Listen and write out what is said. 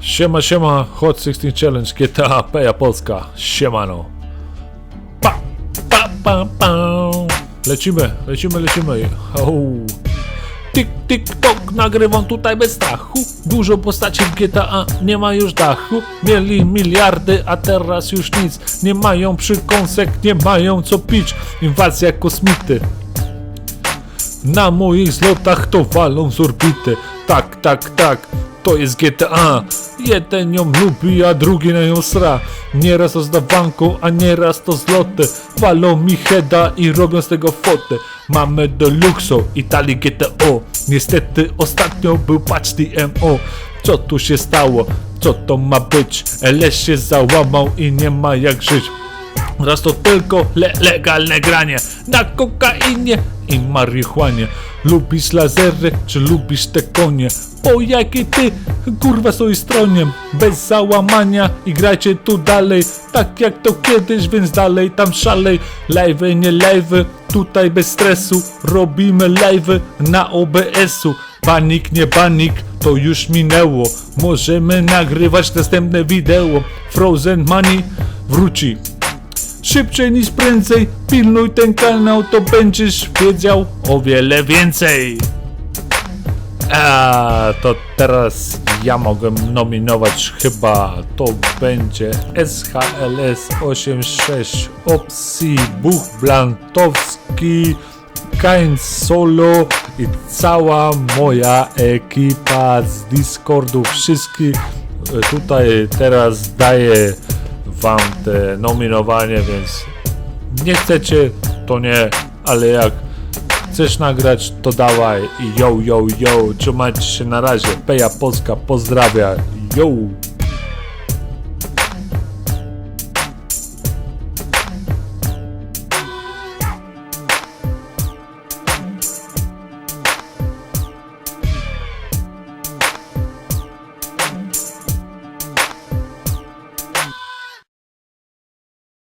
Siema, siema, Hot 16 Challenge, GTA, Peja Polska, siemano. Pa, pa, pa, pa. Lecimy, lecimy, lecimy. Au. Tik, tik, tok, nagrywam tutaj bez strachu. Dużo postaci w GTA, nie ma już dachu. Mieli miliardy, a teraz już nic. Nie mają przykąsek, nie mają co pić. Inwazja kosmity. Na moich zlotach to walą z orbity. Tak, tak, tak, to jest GTA. Jeden ją lubi, a drugi na nią sra. Nieraz to z dawanką, a nieraz to zloty. Walą mi heada i robią z tego fotę. Mamy deluxo, Italii GTO. Niestety ostatnio był patch DMO. Co tu się stało? Co to ma być? LS się załamał i nie ma jak żyć. Raz to tylko le legalne granie na kokainie i marihuanie. Lubisz lasery, czy lubisz te konie? Po jakiej ty kurwa swojej stronie? Bez załamania i grajcie tu dalej, tak jak to kiedyś, więc dalej tam szalej. Live, nie live, tutaj bez stresu, robimy live na OBS-u. Panik, nie panik, to już minęło. Możemy nagrywać następne wideo. Frozen Money wróci. Szybciej niż prędzej, pilnuj ten kanał, to będziesz wiedział o wiele więcej. A to teraz ja mogę nominować chyba to będzie SHLS 86 Opsi Buch Blantowski Kain Solo i cała moja ekipa z Discordu. Wszystkich e, tutaj teraz daję wam te nominowanie, więc nie chcecie, to nie, ale jak chcesz nagrać, to dawaj. Yo, yo, yo, trzymajcie się na razie, Peja Polska pozdrawia, yo!